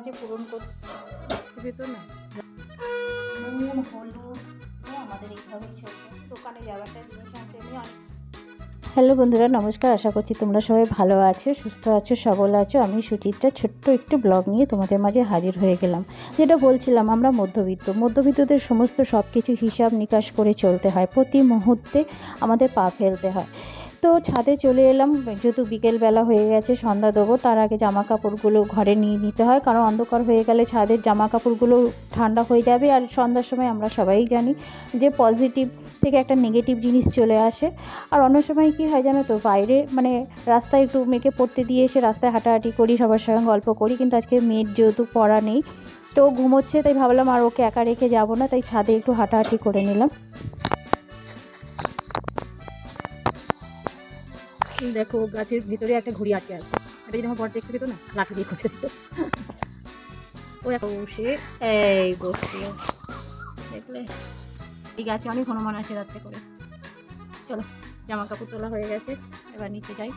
মাঝে পূরণ করতে তো না। নুন, হলুদ আমাদের এইভাবেই চলবে দোকানে যাওয়াটা জিনিস আনতে অনেক হ্যালো বন্ধুরা, নমস্কার। আশা করছি তোমরা সবাই ভালো আছো, সুস্থ আছো, সবল আছো। আমি সুচিত্রা, ছোট্ট একটু ব্লগ নিয়ে তোমাদের মাঝে হাজির হয়ে গেলাম। যেটা বলছিলাম, আমরা মধ্যবিত্ত। মধ্যবিত্তদের সমস্ত সব কিছু হিসাব নিকাশ করে চলতে হয়। প্রতি মুহূর্তে আমাদের পা ফেলতে হয়। তো ছাদে চলে এলাম। যেহেতু বিকেলবেলা হয়ে গেছে, সন্ধ্যা দেবো, তার আগে জামা কাপড়গুলো ঘরে নিয়ে নিতে হয়। কারণ অন্ধকার হয়ে গেলে ছাদের জামা কাপড়গুলো ঠান্ডা হয়ে যাবে। আর সন্ধ্যার সময় আমরা সবাই জানি যে পজিটিভ থেকে একটা নেগেটিভ জিনিস চলে আসে। আর অন্য সময় কী হয় জানো তো, বাইরে মানে রাস্তায় একটু মেয়েকে পড়তে দিয়ে এসে রাস্তায় হাঁটাহাঁটি করি, সবার সঙ্গে গল্প করি। কিন্তু আজকে মেয়ের যেহেতু পড়া নেই, তো ঘুমোচ্ছে, তাই ভাবলাম আর ওকে একা রেখে যাব না, তাই ছাদে একটু হাঁটাহাঁটি করে নিলাম। দেখো, গাছের ভিতরে একটা ঘুড়ি আটকে আছে। এটা যদি আমার বর দেখতে পেতো না, লাঠি দিয়ে খুঁজে দিত। ও একটা বসে, এই বসে। দেখলে? এই গাছে অনেক হনুমান আসে রাত্রে করে। চলো জামা কাপড় তোলা হয়ে গেছে। এবার নিচে যাই,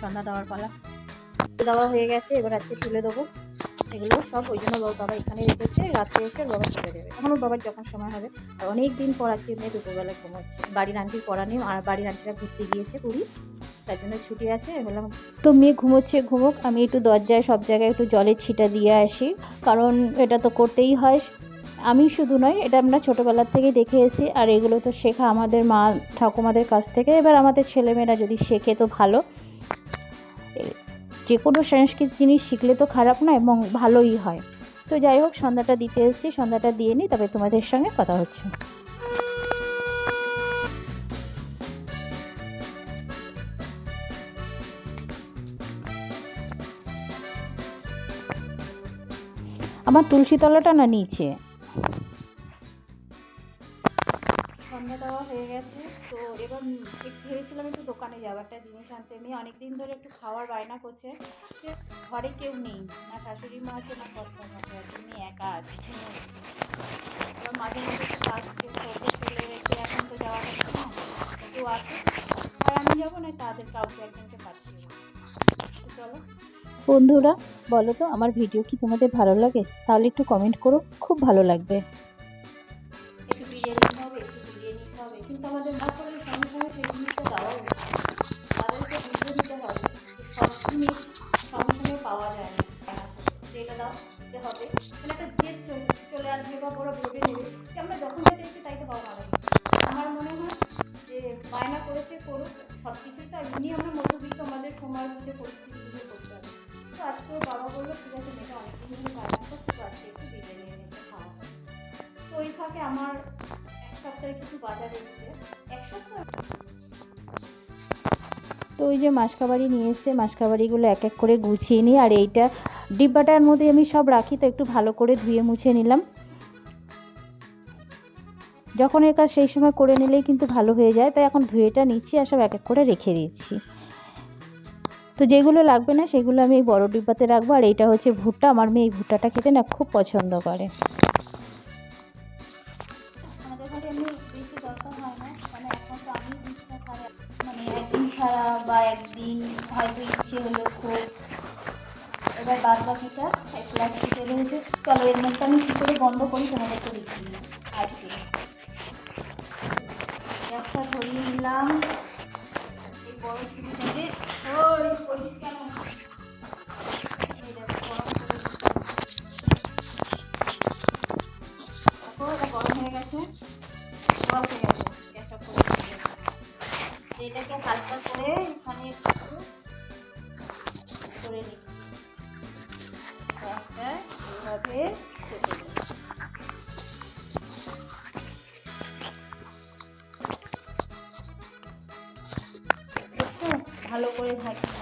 সন্ধ্যা দেওয়ার পালা। দেওয়া হয়ে গেছে, এবার আজকে তুলে দেবো। এগুলো সব ওই জন্য ওর বাবা এখানে রেখেছে, রাত্রে এসে বাবা তুলে দেবে। তখন ওর বাবার যখন সময় হবে, আর অনেক দিন পর আজকে মেয়ে দুপুরবেলা ঘুমাচ্ছে। বাড়ির আন্টির পড়া নেই আর বাড়ির আন্টিরা ঘুরতে গিয়েছে পুরী। তার জন্য ছুটি আছে বললাম, তো মেয়ে ঘুমোচ্ছে, ঘুমোক, আমি একটু দরজায় সব জায়গায় একটু জলের ছিটা দিয়ে আসি, কারণ এটা তো করতেই হয়। আমি শুধু নয়, এটা আমরা ছোটোবেলার থেকে দেখে এসেছি, আর এগুলো তো শেখা আমাদের মা, ঠাকুমাদের কাছ থেকে। এবার আমাদের ছেলেমেয়েরা যদি শেখে তো ভালো। যে কোনো সাংস্কৃতিক জিনিস শিখলে তো খারাপ না এবং ভালোই হয়। তো যাই হোক, সন্ধ্যাটা দিতে এসেছি, সন্ধ্যাটা দিয়ে নিই, তবে তোমাদের সঙ্গে কথা হচ্ছে। আমার তুলসী তলাটা না নিচে। সন্ধ্যা দেওয়া হয়ে গেছে তো এবার ভেবেছিলাম একটু দোকানে যাব একটা জিনিস আনতে। মেয়ে অনেক দিন ধরে একটু খাওয়ার বায়না করছে যে ঘরে কেউ নেই না শাশুড়ি মা আছে না কর্তা আছে আছে মেয়ে একা আছে এবার মাঝে মাঝে একটু আসছে ওকে ফেলে রেখে এখন তো যাওয়া হচ্ছে না কেউ আসে হয় আমি যাব না তাদের কাউকে একজনকে পাঠিয়ে দেবো। চলো। বন্ধুরা বলো তো, আমার ভিডিও কি তোমাদের ভালো লাগে? তাহলে একটু কমেন্ট করো, খুব ভালো লাগবে। সব জিনিস সঙ্গে সঙ্গে পাওয়া যায় না। যেটা দাও যে হবে। তো বাবা বলল ঠিক আছে মেয়েটা ধরে তো আজকে একটু খাওয়া তো ওই ফাঁকে আমার এক সপ্তাহে কিছু বাজার এক সপ্তাহ তো ওই যে মাসকাবাড়ি নিয়ে এসছে, মাসকাবাড়িগুলো এক এক করে গুছিয়ে নিই। আর এইটা ডিব্বাটার মধ্যে আমি সব রাখি, তো একটু ভালো করে ধুয়ে মুছে নিলাম। যখন এর কাজ সেই সময় করে নিলেই কিন্তু ভালো হয়ে যায়। তাই এখন ধুয়েটা নিচ্ছি আর সব এক এক করে রেখে দিচ্ছি। তো যেগুলো লাগবে না, সেগুলো আমি এই বড়ো ডিব্বাতে রাখব। আর এইটা হচ্ছে ভুট্টা। আমার মেয়ে এই ভুট্টাটা খেতে না খুব পছন্দ করে। মানে মানে ছাড়া বা একদিন হয়তো ইচ্ছে হলো খুব। এবার বাদ বাকিটা প্লাস্টিকে রয়েছে। চলো, এর মধ্যে আমি কী করে বন্ধ করি তোমাদেরকে দেখিয়ে আজকে গ্যাসটা ধরিয়ে নিলাম। বড় ওই করিস কেন এই দেখো, গরম হয়ে গেছে। গরম হয়ে গেছে। গ্যাসটা এটাকে হালকা করে এখানে একটু ভালো করে ঝাঁকিয়ে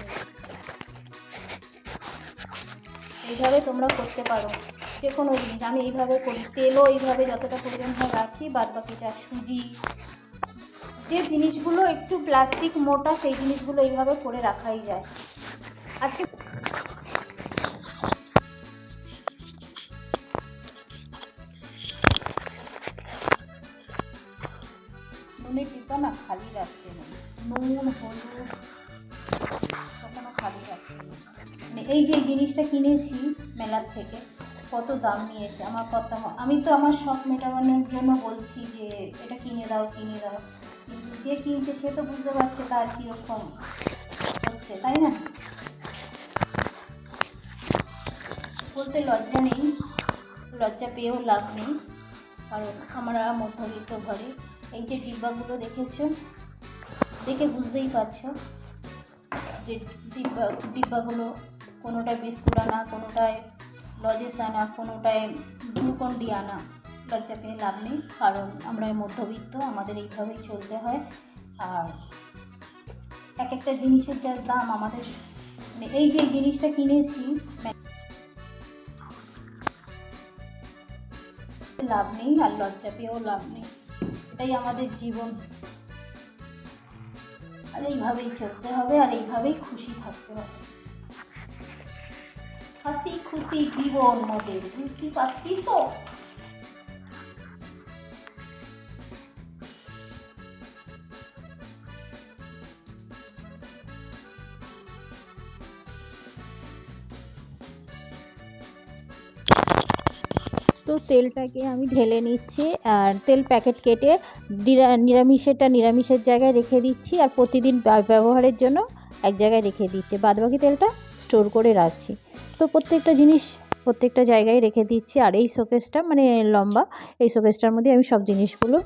এইভাবে তোমরা করতে পারো। যে কোনো জিনিস, আমি এইভাবে করি। তেলও এইভাবে যতটা প্রয়োজন হয় রাখি বাদ বাকিটা সুজি। যে জিনিসগুলো একটু প্লাস্টিক মোটা, সেই জিনিসগুলো এইভাবে করে রাখাই যায়। আজকে নুনের ডিব্বা না খালি রাখতে নেই নুন, হলুদ কখনো মানে এই যে জিনিসটা কিনেছি মেলার থেকে, কত দাম নিয়েছে, আমার কথা আমি তো আমার শখ মেটানোর জন্য বলছি যে, এটা কিনে দাও কিনে দাও। কিন্তু যে কিনছে সে তো বুঝতে পারছে তার কীরকম হচ্ছে, তাই না? বলতে লজ্জা নেই, লজ্জা পেয়েও লাভ নেই। কারণ আমরা মধ্যবিত্ত ঘরে, এই যে ডিব্বাগুলো দেখেছ, দেখে বুঝতেই পারছ। যে ডিব্বা, ডিব্বাগুলো কোনোটায় বিস্কুট আনা, কোনোটায় লজেস আনা, কোনোটায় গ্লুকন ডি আনা লজ্জা পেয়ে লাভ নেই। কারণ আমরা মধ্যবিত্ত, আমাদের এইভাবেই চলতে হয়। আর এক একটা জিনিসের যার দাম আমাদের মানে এই যে জিনিসটা কিনেছি লাভ নেই, আর লজ্জা পেয়েও লাভ নেই। এটাই আমাদের জীবন। এইভাবেই চলতে হবে আর এইভাবেই খুশি থাকতে হবে। হাসি খুশি জীবন মোদের। বুঝতে পারছিস তো তেলটাকে আমি ঢেলে নিচ্ছি আর তেল প্যাকেট কেটে নিরা- নিরামিষেরটা নিরামিষের জায়গায় রেখে দিচ্ছি আর প্রতিদিন ব্যবহারের জন্য এক জায়গায় রেখে দিচ্ছি। বাদবাকি তেলটা স্টোর করে রাখছি। তো প্রত্যেকটা জিনিস প্রত্যেকটা জায়গায় রেখে দিচ্ছি আর এই শোকেসটা মানে লম্বা, এই শোকেসটার মধ্যে আমি সব জিনিসগুলো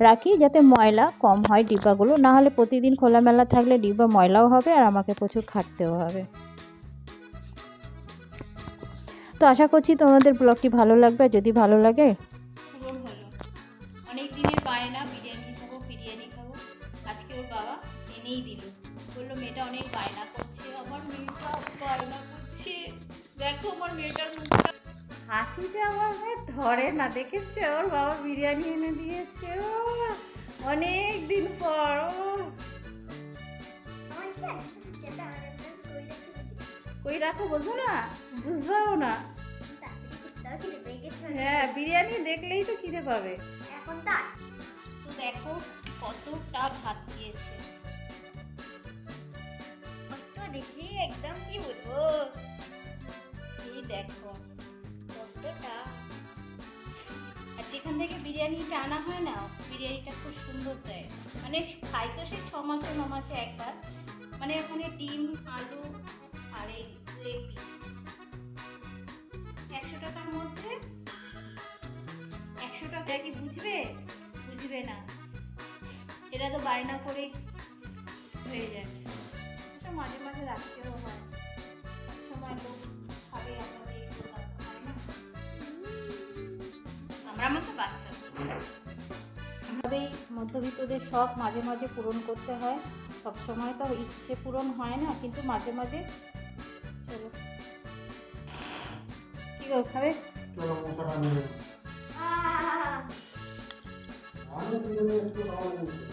রাখি যাতে ময়লা কম হয় ডিব্বাগুলো। না হলে প্রতিদিন খোলামেলা থাকলে ডিব্বা ময়লাও হবে আর আমাকে প্রচুর খাটতেও হবে। তো আশা করছি তোমাদের ব্লগটি ভালো লাগবে। যদি ভালো লাগে পূরণ বিরিয়ানি বিরিয়ানি আজকে ওর বাবা এনেই বলল, মেয়েটা অনেক করছে, আমার মেয়েটা করছে। দেখো আমার মেয়েটার আমার ধরে না, দেখেছে? ওর বাবা বিরিয়ানি এনে দিয়েছে। অনেক দিন পর, ও। কই রাখো বোঝো না? বুঝবাও না। হ্যাঁ বিরিয়ানি দেখলেই তো খিদে পাবে। এখন তার তো দেখো কতটা ভাত দিয়েছে। কষ্ট দেখি একদম কি বলব? এই দেখো কষ্টটা আর যেখান থেকে বিরিয়ানিটা আনা হয় না, বিরিয়ানিটা খুব সুন্দর দেয়। মানে খাই তো সে ছ মাসে, ন মাসে একবার। মানে ওখানে ডিম, আলু আর এই লেগ পিস। একশো টাকার মধ্যে টাকা কি বুঝবে? বুঝবে না। এটা তো বায়না করে হয়ে যায়। এটা মাঝে মাঝে রাখতেও হয়। সময় লোক খাবে আমরা মতো বাচ্চা। আমাদের মধ্যবিত্তদের শখ মাঝে মাঝে পূরণ করতে হয়। সব সময় তো ইচ্ছে পূরণ হয় না, কিন্তু মাঝে মাঝে চলো। কি খাবে? চলো মশাটা নিয়ে যাও। আমি দুজনে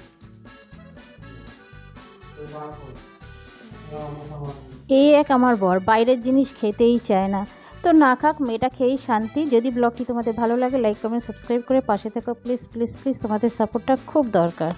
একটু মারবে। এই এক আমার বর, বাইরের জিনিস খেতেই চায় না তো না খাক, মেয়েটা খেয়েই শান্তি যদি ব্লগটি তোমাদের ভালো লাগে লাইক কমেন্ট সাবস্ক্রাইব করে পাশে থাকো প্লিজ প্লিজ প্লিজ তোমাদের সাপোর্টটা খুব দরকার